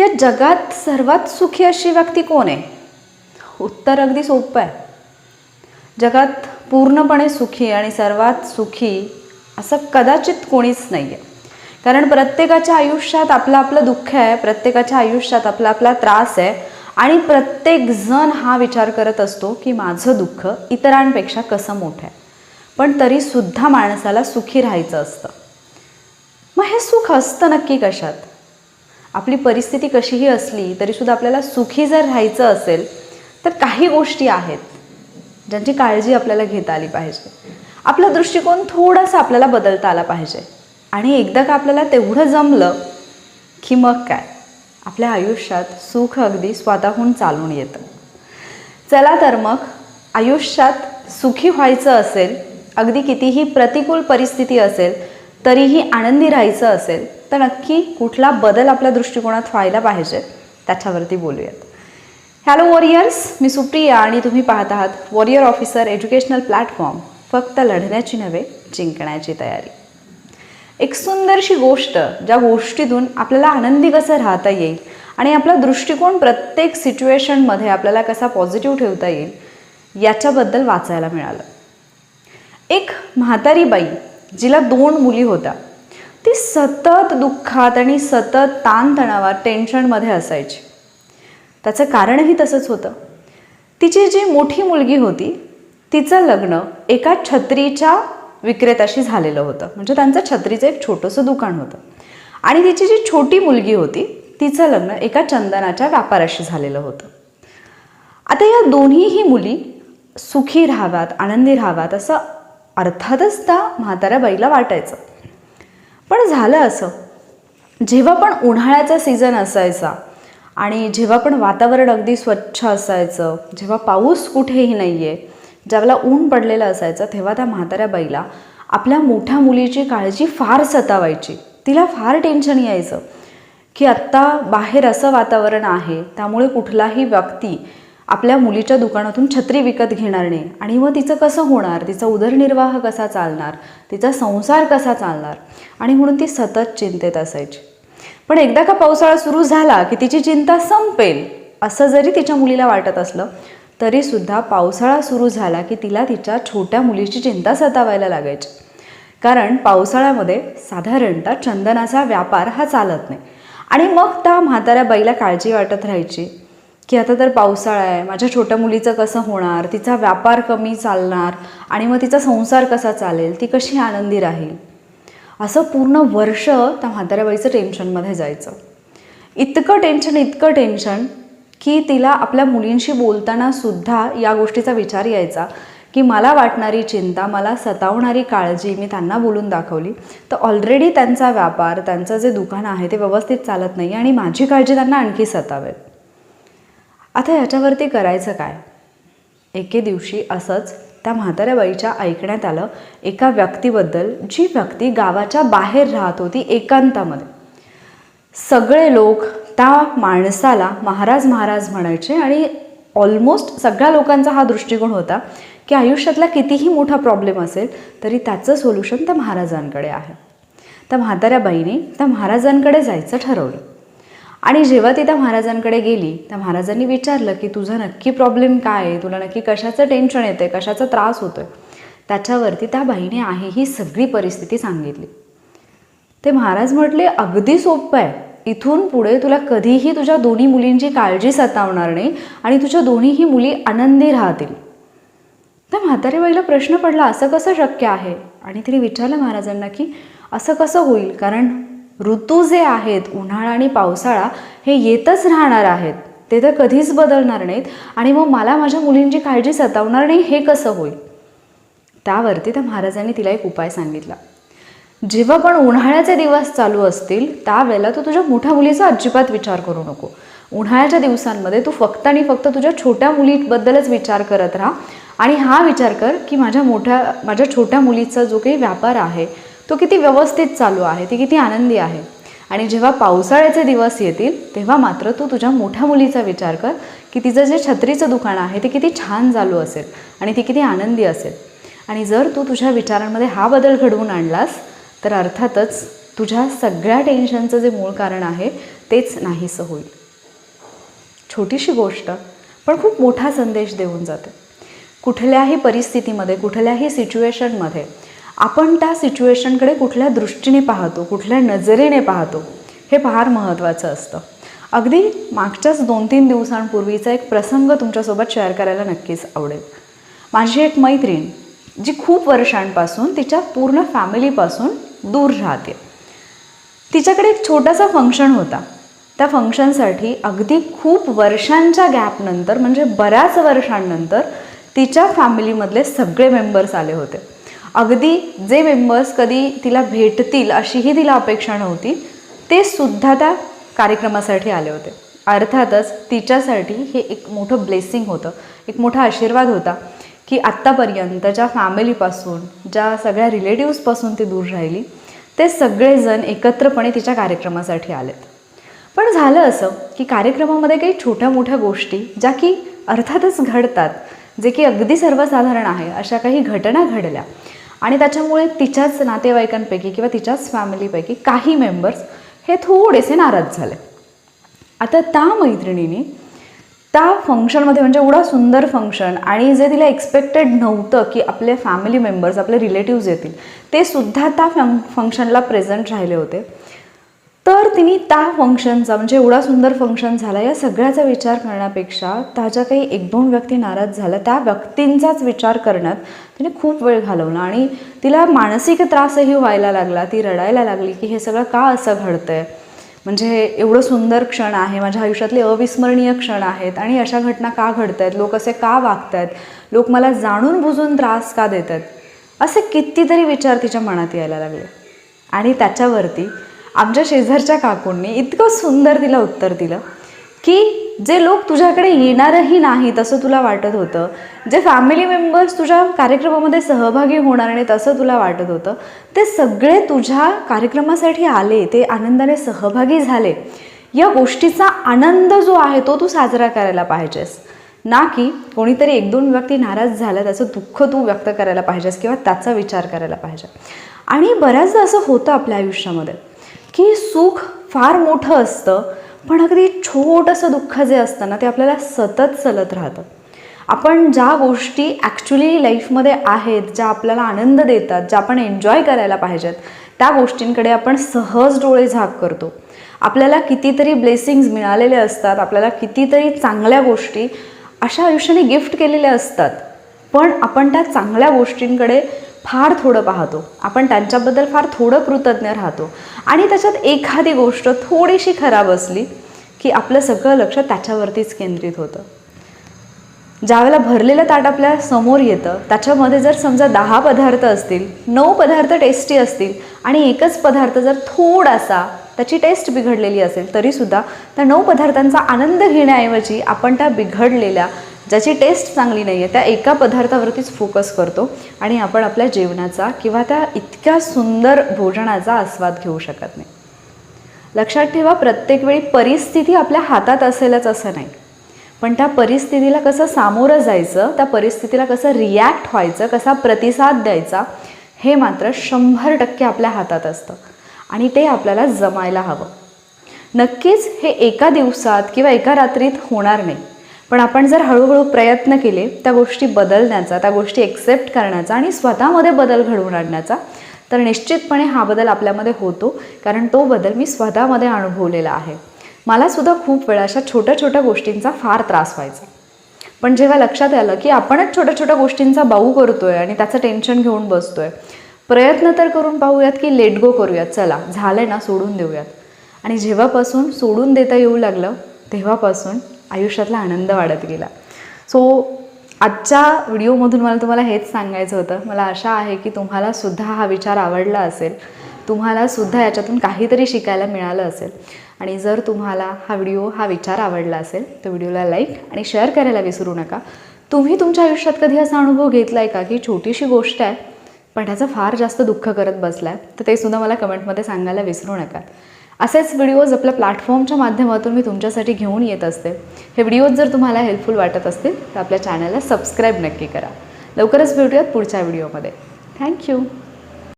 या जगात सर्वात सुखी अशी व्यक्ती कोण आहे? उत्तर अगदी सोपं आहे. जगात पूर्णपणे सुखी आणि सर्वात सुखी असं कदाचित कोणीच नाही आहे कारण प्रत्येकाच्या आयुष्यात आपलं आपलं दुःख आहे प्रत्येकाच्या आयुष्यात आपला आपला त्रास आहे आणि प्रत्येक जण हा विचार करत असतो की माझं दुःख इतरांपेक्षा कसं मोठं आहे. पण तरीसुद्धा माणसाला सुखी राहायचं असतं. मग हे सुख असतं नक्की कशात? आपली परिस्थिती कशीही असली तरीसुद्धा आपल्याला सुखी जर राहायचं असेल तर काही गोष्टी आहेत ज्यांची काळजी आपल्याला घेता आली पाहिजे. आपला दृष्टिकोन थोडासा आपल्याला बदलता आला पाहिजे. आणि एकदा का आपल्याला तेवढं जमलं की मग काय? आपल्या आयुष्यात सुख अगदी स्वतःहून चालून येतं. चला तर मग आयुष्यात सुखी व्हायचं असेल अगदी कितीही प्रतिकूल परिस्थिती असेल तरीही आनंदी राहायचं असेल तर नक्की कुठला बदल आपल्या दृष्टिकोनात व्हायला पाहिजे त्याच्यावरती बोलूयात. हॅलो वॉरियर्स मी सुप्रिया आणि तुम्ही पाहत आहात वॉरियर ऑफिसर एज्युकेशनल प्लॅटफॉर्म फक्त लढण्याची नव्हे जिंकण्याची तयारी. एक सुंदरशी गोष्ट ज्या गोष्टीतून आपल्याला आनंदी कसं राहता येईल आणि आपला दृष्टिकोन प्रत्येक सिच्युएशनमध्ये आपल्याला कसा पॉझिटिव्ह ठेवता येईल याच्याबद्दल वाचायला मिळालं. एक म्हातारी बाई जिला दोन मुली होत्या. ती सतत दुःखात आणि सतत ताणतणावात टेन्शनमध्ये असायची. त्याचं कारणही तसंच होतं. तिची जी मोठी मुलगी होती तिचं लग्न एका छत्रीच्या विक्रेत्याशी झालेलं होतं. म्हणजे त्यांचं छत्रीचं एक छोटंसं दुकान होतं. आणि तिची जी छोटी मुलगी होती तिचं लग्न एका चंदनाच्या व्यापाराशी झालेलं होतं. आता या दोन्हीही मुली सुखी राहाव्यात आनंदी राहाव्यात असं अर्थातच त्या म्हाताऱ्या बाईला वाटायचं. पण झालं असं. जेव्हा पण उन्हाळ्याचा सीझन असायचा आणि जेव्हा पण वातावरण अगदी स्वच्छ असायचं जेव्हा पाऊस कुठेही नाही आहे ज्यावेळेला ऊन पडलेलं असायचं तेव्हा त्या म्हाताऱ्या बाईला आपल्या मोठ्या मुलीची काळजी फार सतावायची. तिला फार टेन्शन यायचं की आत्ता बाहेर असं वातावरण आहे त्यामुळे कुठलाही व्यक्ती आपल्या मुलीच्या दुकानातून छत्री विकत घेणार नाही. आणि मग तिचं कसं होणार? तिचा उदरनिर्वाह कसा चालणार? तिचा संसार कसा चालणार? आणि म्हणून ती सतत चिंतेत असायची. पण एकदा का पावसाळा सुरू झाला की तिची चिंता संपेल असं जरी तिच्या मुलीला वाटत असलं तरीसुद्धा पावसाळा सुरू झाला की तिला तिच्या छोट्या मुलीची चिंता सतावायला लागायची. कारण पावसाळ्यामध्ये साधारणतः चंदनाचा व्यापार हा चालत नाही. आणि मग त्या म्हाताऱ्या बाईला काळजी वाटत राहायची. की आता तर पावसाळा आहे. माझ्या छोट्या मुलीचं कसं होणार? तिचा व्यापार कमी चालणार आणि मग तिचा संसार कसा चालेल? ती कशी आनंदी राहील? असं पूर्ण वर्ष त्या म्हाताऱ्याबाईचं टेन्शनमध्ये जायचं. इतकं टेन्शन इतकं टेन्शन की तिला आपल्या मुलींशी बोलताना सुद्धा या गोष्टीचा विचार यायचा की मला वाटणारी चिंता मला सतावणारी काळजी मी त्यांना बोलून दाखवली. तर ऑलरेडी त्यांचा व्यापार त्यांचं जे दुकान आहे ते व्यवस्थित चालत नाही आणि माझी काळजी त्यांना आणखी सतावेल आता याच्यावरती करायचं काय? एके दिवशी असंच त्या म्हाताऱ्या बाईच्या ऐकण्यात आलं एका व्यक्तीबद्दल जी व्यक्ती गावाच्या बाहेर राहत होती एकांतामध्ये. सगळे लोक त्या माणसाला महाराज महाराज म्हणायचे आणि ऑलमोस्ट सगळ्या लोकांचा हा दृष्टिकोन होता की आयुष्यातला कितीही मोठा प्रॉब्लेम असेल तरी त्याचं सोल्युशन त्या महाराजांकडे आहे. त्या म्हाताऱ्या बाईने त्या महाराजांकडे जायचं ठरवलं. आणि जेव्हा ती त्या महाराजांकडे गेली त्या महाराजांनी विचारलं की तुझा नक्की प्रॉब्लेम काय आहे? तुला नक्की कशाचं टेन्शन येतं आहे कशाचा त्रास होतो आहे त्याच्यावरती त्या बाईने आहे ही सगळी परिस्थिती सांगितली. ते महाराज म्हटले अगदी सोपं आहे. इथून पुढे तुला कधीही तुझ्या दोन्ही मुलींची काळजी सतावणार नाही आणि तुझ्या दोन्हीही मुली आनंदी राहतील. त्या म्हाताऱ्या बाईला प्रश्न पडला असं कसं शक्य आहे? आणि तिने विचारलं महाराजांना की असं कसं होईल? कारण ऋतू जे आहेत उन्हाळा आणि पावसाळा हे येतच राहणार आहेत. ते तर कधीच बदलणार नाहीत. आणि मग मला माझ्या मुलींची काळजी सतावणार नाही हे कसं होईल? त्यावरती त्या महाराजांनी तिला एक उपाय सांगितला. जेव्हा पण उन्हाळ्याचे दिवस चालू असतील त्यावेळेला तू तुझ्या मोठ्या मुलीचा अजिबात विचार करू नको. उन्हाळ्याच्या दिवसांमध्ये तू फक्त आणि फक्त तुझ्या छोट्या मुलीबद्दलच विचार करत राहा. आणि हा विचार कर की माझ्या मोठ्या माझ्या छोट्या मुलीचा जो काही व्यापार आहे तो किती व्यवस्थित चालू आहे ती किती आनंदी आहे. आणि जेव्हा पावसाळ्याचे दिवस येतील तेव्हा मात्र तू तुझ्या मोठ्या मुलीचा विचार कर की तिचं जे छत्रीचं दुकान आहे ते किती छान चालू असेल आणि ती किती आनंदी असेल. आणि जर तू तुझ्या विचारांमध्ये हा बदल घडवून आणलास तर अर्थातच तुझ्या सगळ्या टेन्शनचं जे मूळ कारण आहे तेच नाहीसं होईल. छोटीशी गोष्ट पण खूप मोठा संदेश देऊन जाते. कुठल्याही परिस्थितीमध्ये कुठल्याही सिच्युएशनमध्ये आपण त्या सिच्युएशनकडे कुठल्या दृष्टीने पाहतो कुठल्या नजरेने पाहतो हे फार महत्त्वाचं असतं. अगदी मागच्याच दोन तीन दिवसांपूर्वीचा एक प्रसंग तुमच्यासोबत शेअर करायला नक्कीच आवडेल. माझी एक मैत्रीण जी खूप वर्षांपासून तिच्या पूर्ण फॅमिलीपासून दूर राहते. तिच्याकडे एक छोटासा फंक्शन होता. त्या फंक्शनसाठी अगदी खूप वर्षांच्या गॅपनंतर म्हणजे बऱ्याच वर्षांनंतर तिच्या फॅमिलीमधले सगळे मेंबर्स आले होते. अगदी जे मेंबर्स कधी तिला भेटतील अशीही तिला अपेक्षा नव्हती ते सुद्धा त्या कार्यक्रमासाठी आले होते. अर्थातच तिच्यासाठी हे एक मोठं ब्लेसिंग होतं. एक मोठा आशीर्वाद होता की आत्तापर्यंत ज्या फॅमिलीपासून ज्या सगळ्या रिलेटिव्सपासून ती दूर राहिली ते सगळेजण एकत्रपणे तिच्या कार्यक्रमासाठी आलेत. पण झालं असं की कार्यक्रमामध्ये काही छोट्या मोठ्या गोष्टी ज्या की अर्थातच घडतात जे की अगदी सर्वसाधारण आहे अशा काही घटना घडल्या आणि त्याच्यामुळे तिच्याच नातेवाईकांपैकी किंवा तिच्याच फॅमिलीपैकी काही मेंबर्स हे थोडेसे नाराज झाले. आता त्या मैत्रिणीने त्या फंक्शनमध्ये म्हणजे एवढा सुंदर फंक्शन आणि जे तिला एक्सपेक्टेड नव्हतं की आपले फॅमिली मेंबर्स आपले रिलेटिव्ज येतील ते सुद्धा त्या फं फंक्शनला प्रेझेंट राहिले होते. तर तिने त्या फंक्शनचा म्हणजे एवढा सुंदर फंक्शन झाला या सगळ्याचा विचार करण्यापेक्षा त्या ज्या काही एक दोन व्यक्ती नाराज झाल्या. त्या व्यक्तींचाच विचार करण्यात तिने खूप वेळ घालवला आणि तिला मानसिक त्रासही व्हायला लागला. ती रडायला लागली की हे सगळं का असं घडतंय? म्हणजे एवढं सुंदर क्षण आहे माझ्या आयुष्यातले अविस्मरणीय क्षण आहेत आणि अशा घटना का घडत आहेत लोक असे का वागत आहेत लोक मला जाणून बुजून त्रास का देत आहेत असे कितीतरी विचार तिच्या मनात यायला लागले. आणि त्याच्यावरती आमच्या शेजारच्या काकूंनी इतकं सुंदर तिला उत्तर दिलं की जे लोक तुझ्याकडे येणारही नाहीत असं तुला वाटत होतं जे फॅमिली मेंबर्स तुझ्या कार्यक्रमामध्ये सहभागी होणार नाहीत असं तुला वाटत होतं ते सगळे तुझ्या कार्यक्रमासाठी आले ते आनंदाने सहभागी झाले. या गोष्टीचा आनंद जो आहे तो तू साजरा करायला पाहिजेस. ना की कोणीतरी एक दोन व्यक्ती नाराज झाल्या त्याचं दुःख तू व्यक्त करायला पाहिजेस किंवा त्याचा विचार करायला पाहिजे. आणि बऱ्याचदा असं होतं आपल्या आयुष्यामध्ये. की सुख फार मोठं असतं पण अगदी छोटंसं दुःख जे असतं ना ते आपल्याला सतत चलत राहतं. आपण ज्या गोष्टी ॲक्च्युली लाईफमध्ये आहेत ज्या आपल्याला आनंद देतात ज्या आपण एन्जॉय करायला पाहिजेत त्या गोष्टींकडे आपण सहज डोळे झाक करतो. आपल्याला कितीतरी ब्लेसिंग्स मिळालेले असतात आपल्याला कितीतरी चांगल्या गोष्टी अशा आयुष्याने गिफ्ट केलेल्या असतात पण आपण त्या चांगल्या गोष्टींकडे फार थोडं पाहतो. आपण त्यांच्याबद्दल फार थोडं कृतज्ञ राहतो. आणि त्याच्यात एखादी गोष्ट थोडीशी खराब असली की आपलं सगळं लक्ष त्याच्यावरतीच केंद्रित होतं. ज्यावेळेला भरलेलं ताट आपल्यासमोर येतं त्याच्यामध्ये जर समजा दहा पदार्थ असतील नऊ पदार्थ टेस्टी असतील आणि एकच पदार्थ जर थोडासा त्याची टेस्ट बिघडलेली असेल तरीसुद्धा त्या नऊ पदार्थांचा आनंद घेण्याऐवजी आपण त्या बिघडलेल्या ज्याची टेस्ट चांगली नाही आहे त्या एका पदार्थावरतीच फोकस करतो आणि आपण आपल्या जेवणाचा किंवा त्या इतक्या सुंदर भोजनाचा आस्वाद घेऊ शकत नाही. लक्षात ठेवा प्रत्येक वेळी परिस्थिती आपल्या हातात असेलच असं नाही. पण त्या परिस्थितीला कसं सामोरं जायचं त्या परिस्थितीला कसं रिॲक्ट व्हायचं कसा प्रतिसाद द्यायचा हे मात्र शंभर टक्के आपल्या हातात असतं आणि ते आपल्याला जमायला हवं. नक्कीच हे एका दिवसात किंवा एका रात्रीत होणार नाही. पण आपण जर हळूहळू प्रयत्न केले त्या गोष्टी बदलण्याचा त्या गोष्टी एक्सेप्ट करण्याचा आणि स्वतःमध्ये बदल घडवून आणण्याचा तर निश्चितपणे हा बदल आपल्यामध्ये होतो कारण तो बदल मी स्वतःमध्ये अनुभवलेला आहे. मला सुद्धा खूप वेळा अशा छोट्या छोट्या गोष्टींचा फार त्रास व्हायचा. पण जेव्हा लक्षात आलं की आपणच छोट्या छोट्या गोष्टींचा बाऊ करतोय आणि त्याचं टेन्शन घेऊन बसतोय प्रयत्न तर करून पाहूयात की लेट गो करूयात. चला झालं ना सोडून देऊयात. आणि जेव्हापासून सोडून देता येऊ लागलं तेव्हापासून आयुष्यातला आनंद वाढत गेला. सो आजच्या व्हिडिओमधून मला तुम्हाला हेच सांगायचं होतं. मला आशा आहे की तुम्हालासुद्धा हा विचार आवडला असेल. तुम्हालासुद्धा याच्यातून काहीतरी शिकायला मिळालं असेल. आणि जर तुम्हाला हा व्हिडिओ हा विचार आवडला असेल तर व्हिडिओला लाईक आणि शेअर करायला विसरू नका. तुम्ही तुमच्या आयुष्यात कधी असा अनुभव घेतला आहे का की छोटीशी गोष्ट आहे पण त्याचं फार जास्त दुःख करत बसला आहे तर ते सुद्धा मला कमेंटमध्ये सांगायला विसरू नका. असेच व्हिडिओज आपल्या प्लॅटफॉर्मच्या माध्यमातून मी तुमच्यासाठी घेऊन येत असते. हे व्हिडिओज जर तुम्हाला हेल्पफुल वाटत असतील तर आपल्या चॅनलला सबस्क्राईब नक्की करा. लवकरच भेटूयात पुढच्या व्हिडिओमध्ये. थँक्यू